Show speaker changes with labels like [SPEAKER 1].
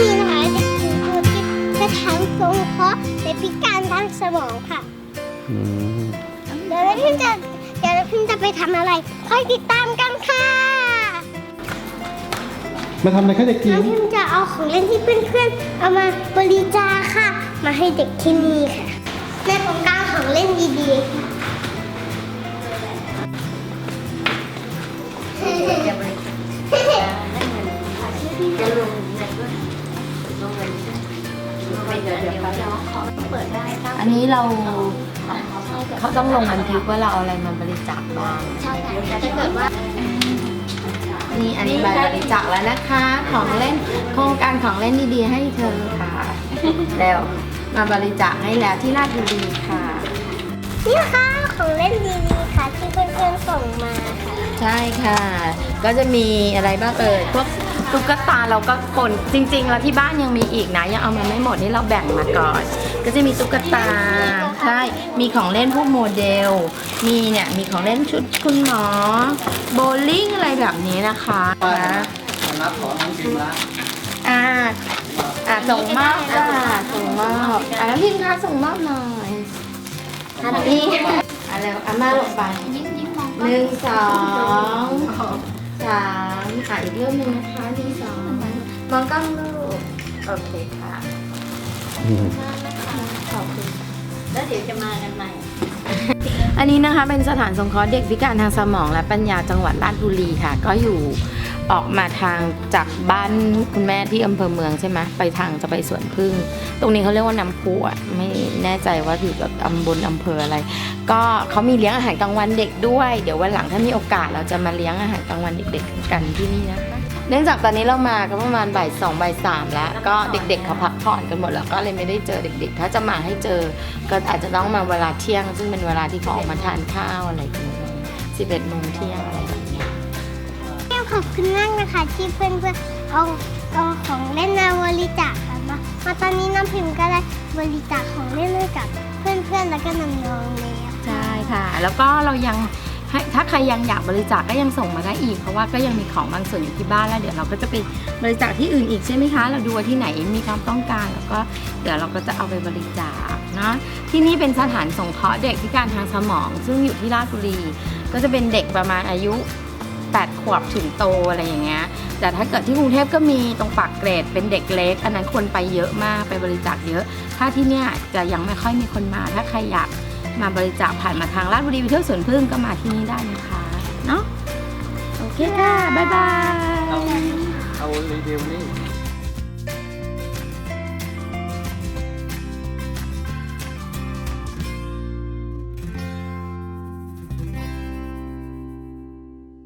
[SPEAKER 1] คือนะคะเด็กหญิงโบกิจสถาสงเคราะห์เด็พิการทางสมองค่ะเดี๋ยวเพิ่งจะเดี๋ยวเพิ่งจะไปทำอะไรคอยติดตามกันค่ะ
[SPEAKER 2] มาทำอะไรคะเด็กหญิ
[SPEAKER 1] เเพิ่งจะเอาของเล่นที่เพื่อนๆเอามาบริจาคค่ะ มาให้เด็กที่นี่ค่ะในโครงการของเล่นดีๆค่ะ
[SPEAKER 3] เงินลงไปเดี๋ยวเดี๋ยวเขาจะขอเปิดได้ตั้ง
[SPEAKER 4] อันนี้เราเขาต้องลงบันทึกว่าเราเอาอะไรมาบริจาคบ้าง
[SPEAKER 1] ใช่ค่ะถ้าเกิดว่า
[SPEAKER 4] นี่อันนี้ใบบริจาคแล้วนะคะ ของเล่นโครงการของเล่นดีๆให้เธอค่ะ แล้วมาบริจาคให้แล้วที่ราชบุรีค่ะ
[SPEAKER 1] นี่ค่ะของเล่นดีๆค่ะที่เพื่อนๆส่งมาค่ะ
[SPEAKER 4] ใช่ค่ะ ก็จะมีอะไรบ้างเอ่ยพวก ตุ๊กตาเราก็คนจริง ๆ แล้วที่บ้านยังมีอีกนะ ยังเอามาไม่หมดนี่เราแบ่งมาก่อน ก็จะมีตุ๊กตาใช่มีของเล่นพวกโมเดล มีเนี่ยมีของเล่นชุดคุณหมอโบลิ่งอะไรแบบนี้นะคะนะ
[SPEAKER 2] นับของน้องพิมละ
[SPEAKER 4] อ่าอ่าส่งมอบค่ะส่งมอบอ่าแล้วพิมพ์คะส่งมอบหน่อยอันนี้อะแล้วอาม่าลงไปหนึ่งสอง สามอะอีกเรื่องหนึ่งนะคะหนึ่งสองมองกล้องลูกโอเคค่ะ
[SPEAKER 2] อืม
[SPEAKER 4] ขอบคุณ
[SPEAKER 3] แล้วเดี๋ยวจะมากันใหม่
[SPEAKER 4] อันนี้นะคะเป็นสถานสงเคราะห์เด็กพิการทางสมองและปัญญาจังหวัดราชบุรีค่ะ ก็อยู่ ออกมาทางจากบ้านคุณแม่ที่อำเภอเมืองใช่ไหมไปทางจะไปสวนพึ่ง ตรงนี้เขาเรียกว่าน้ำพุอะไม่แน่ใจว่าอยู่กับอำบลอำเภออะไร ก็เขามีเลี้ยงอาหารกลางวันเด็กด้วย เดี๋ยววันหลังถ้ามีโอกาสเราจะมาเลี้ยงอาหารกลางวันเด็ก ๆ กันที่นี่นะคะเนื่องจากตอนนี้เรามาก็ประมาณบ่ายสองบ่ายสามแล้ว ก็เด็กๆเขาพักผ่อนกันหมดแล้วก็เลยไม่ได้เจอเด็กๆ ถ้าจะมาให้เจอ ก็อาจจะต้องมาเวลาเที่ยง ซึ่งเป็นเวลาที่เขาออกมาทานข้าวอะไรกันสิบเอ็ดโมงเที่ยงอะไรแบบนี้
[SPEAKER 1] ขอบคุณมากนะคะ ที่เพื่อนๆเอาเอาของเล่นมาบริจาคกันมามาตอนนี้น้ำพิมพ์ก็ได้บริจาคของเล่นให้กับเพื่อนๆแล้วก็น้องๆแล้ว
[SPEAKER 4] ใช่ค่ะ แล้วก็เรายังให้ถ้าใครยังอยากบริจาคก็ยังส่งมาได้อีก เพราะว่าก็ยังมีของบางส่วนอยู่ที่บ้านแล้ว เดี๋ยวเราก็จะไปบริจาคที่อื่นอีกใช่ไหมคะ เราดูว่าที่ไหนมีความต้องการแล้วก็เดี๋ยวเราก็จะเอาไปบริจาคเนาะที่นี่เป็นสถานสงเคราะห์เด็กพิการทางสมอง ซึ่งอยู่ที่ราชบุรี ก็จะเป็นเด็กประมาณอายุ 8 ขวบถึงโตอะไรอย่างเงี้ยแต่ถ้าเกิดที่กรุงเทพก็มีตรงปากเกรดเป็นเด็กเล็ก อันนั้นคนไปเยอะมากไปบริจาคเยอะ ถ้าที่เนี่ยจะยังไม่ค่อยมีคนมา ถ้าใครอยากมาบริจาคผ่านมาทางราชบุรีไปเที่ยวสวนพึ่งก็มาที่นี่ได้นะคะเนาะโอเคค่ะบ๊ายบาย
[SPEAKER 2] เอารีวิวนี่